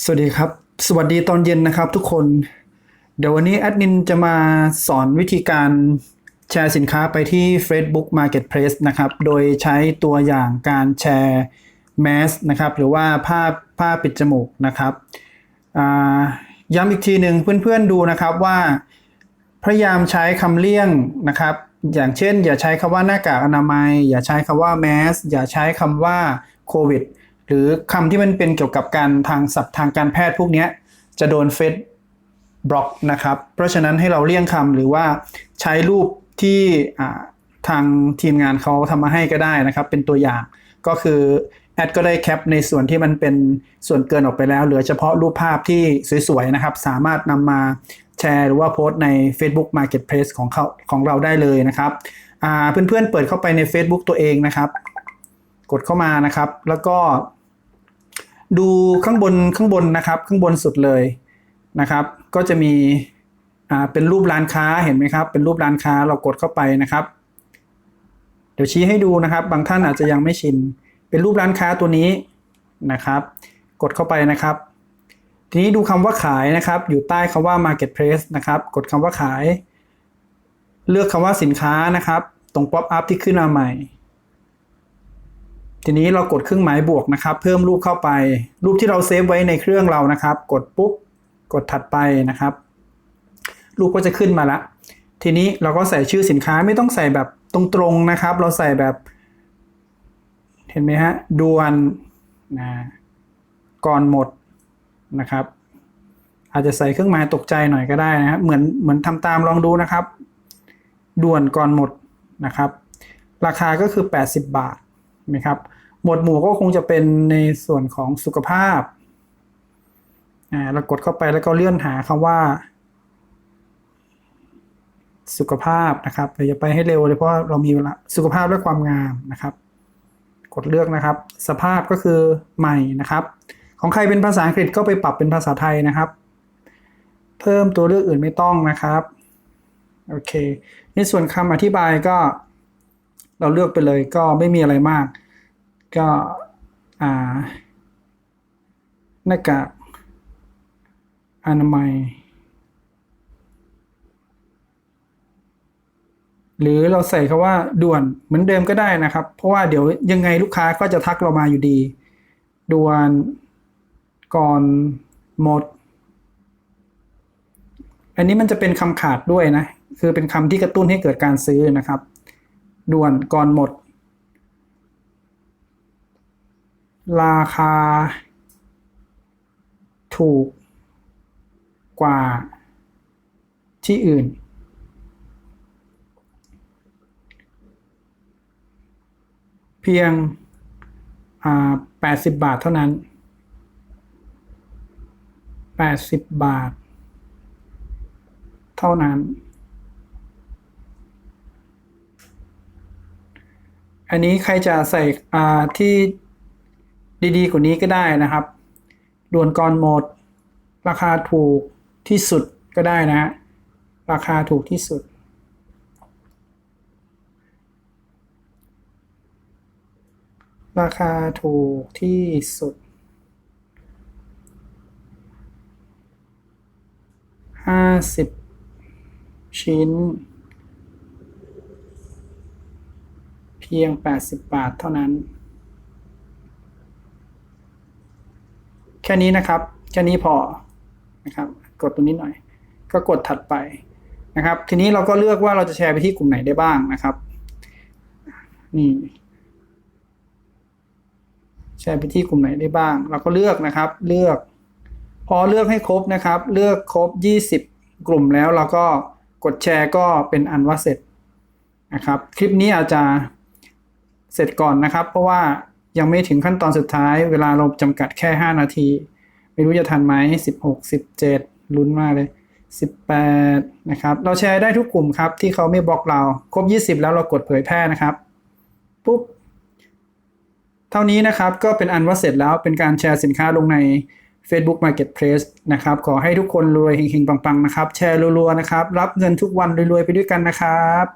สวัสดีครับ สวัสดีตอนเย็นนะครับทุกคน เดี๋ยววันนี้แอดมินจะมาสอนวิธีการแชร์สินค้าไปที่ Facebook Marketplace นะครับ โดยใช้ตัวอย่างการแชร์แมสนะครับหรือว่าผ้าผ้าปิดจมูกนะครับย้ำอีกทีหนึ่งเพื่อนๆดูนะครับว่า พยายามใช้คำเลี่ยงนะครับ อย่างเช่น อย่าใช้คำว่าหน้ากากอนามัย อย่าใช้คำว่าแมสอย่าใช้คำว่าโควิด รือคำที่มันเป็นเกี่ยวกับการทางศัพท์ทางการแพทย์พวกนี้จะโดนเฟซบล็อกนะครับ เพราะฉะนั้นให้เราเลี่ยงคำหรือว่าใช้รูปที่ทางทีมงานเขาทำมาให้ก็ได้นะครับ เป็นตัวอย่างก็คือแอดก็ได้แคปในส่วนที่มันเป็นส่วนเกินออกไปแล้ว เหลือเฉพาะรูปภาพที่สวยๆนะครับ สามารถนำมาแชร์หรือว่าโพสต์ใน Facebook Marketplace ของเขาของเราได้เลยนะครับเพื่อนๆเปิดเข้าไปใน Facebook ตัวเองนะครับ กดเข้ามานะครับ แล้วก็ ดูข้างบนข้างบนนะครับ ข้างบนสุดเลยนะครับ ก็จะมีอ่าเป็นรูปร้านค้าเห็นไหมครับ เป็นรูปร้านค้าเรากดเข้าไปนะครับ เดี๋ยวชี้ให้ดูนะครับ บางท่านอาจจะยังไม่ชิน เป็นรูปร้านค้าตัวนี้นะครับ กดเข้าไปนะครับ ทีนี้ดูคำว่าขายนะครับ อยู่ใต้คำว่า marketplace นะครับ กดคำว่าขาย เลือกคำว่าสินค้านะครับ ตรง pop up ที่ขึ้นมาใหม่ ทีนี้เรากดเครื่องหมายบวกนะครับ เพิ่มรูปเข้าไป รูปที่เราเซฟไว้ในเครื่องเรานะครับ กดปุ๊บกดถัดไปนะครับ รูปก็จะขึ้นมาละ ทีนี้เราก็ใส่ชื่อสินค้าไม่ต้องใส่แบบตรงๆนะครับ เราใส่แบบ เห็นไหมฮะด่วนนะก่อนหมดนะครับ อาจจะใส่เครื่องหมายตกใจหน่อยก็ได้นะครับเหมือนเหมือนทำตามลองดูนะครับ ด่วนก่อนหมดนะครับ ราคาก็คือ 80 บาท นะครับ หมวดหมู่ก็คงจะเป็นในส่วนของสุขภาพอ่าเรากดเข้าไปแล้วก็เลื่อนหาคำว่า สุขภาพนะครับเดี๋ยวจะไปให้เร็วเลยเพราะเรามีเวลาสุขภาพและความงามนะครับ กดเลือกนะครับ สภาพก็คือใหม่นะครับ ของใครเป็นภาษาอังกฤษก็ไปปรับเป็นภาษาไทยนะครับ เพิ่มตัวเลือกอื่นไม่ต้องนะครับโอเค ในส่วนคำอธิบายก็ เราเลือกไปเลยก็ไม่มีอะไรมาก ก็อ่าหน้ากากอนามัย หรือเราใส่คาว่าด่วนเหมือนเดิมก็ได้นะครับ เพราะว่าเดี๋ยวยังไงลูกค้าก็จะทักเรามาอยู่ดี ด่วนก่อนหมด อันนี้มันจะเป็นคำขาดด้วยนะ คือเป็นคำที่กระตุ้นให้เกิดการซื้อนะครับ ด่วนก่อนหมด ราคา ถูกกว่าที่อื่น เพียง 80 บาทเท่านั้น 80 บาท เท่านั้น อันนี้ใครจะใส่อ่าที่ดีๆกว่านี้ก็ได้นะครับด่วนก่อนหมด ราคาถูกที่สุดก็ได้นะ ราคาถูกที่สุด ราคาถูกที่สุดห้าสิบชิ้น เพียง 80 บาทเท่านั้น แค่นี้นะครับ แค่นี้พอนะครับ กดตรงนี้หน่อย ก็กดถัดไปนะครับ ทีนี้เราก็เลือกว่าเราจะแชร์ไปที่กลุ่มไหนได้บ้างนะครับ นี่ แชร์ไปที่กลุ่มไหนได้บ้าง เราก็เลือกนะครับ เลือก พอเลือกให้ครบนะครับ เลือกครบ 20 กลุ่มแล้วเราก็กดแชร์ก็เป็นอันว่าเสร็จนะครับ คลิปนี้อาจจะ เสร็จก่อนนะครับ เพราะว่ายังไม่ถึงขั้นตอนสุดท้ายเวลาเราจำกัดแค่ 5 นาที ไม่รู้จะทันไหม16 17 ลุ้นมากเลย 18 นะครับ เราแชร์ได้ทุกกลุ่มครับ ที่เขาไม่บล็อกเรา ครบ 20 แล้วเรากดเผยแพร่นะครับปุ๊บเท่านี้นะครับก็เป็นอันว่าเสร็จแล้วเป็นการแชร์สินค้าลงใน Facebook Marketplace นะครับ ขอให้ทุกคนรวยเฮงๆ ปังๆ นะครับ แชร์รัวๆ นะครับ รับเงินทุกวันรวยๆ ไปด้วยกันนะครับ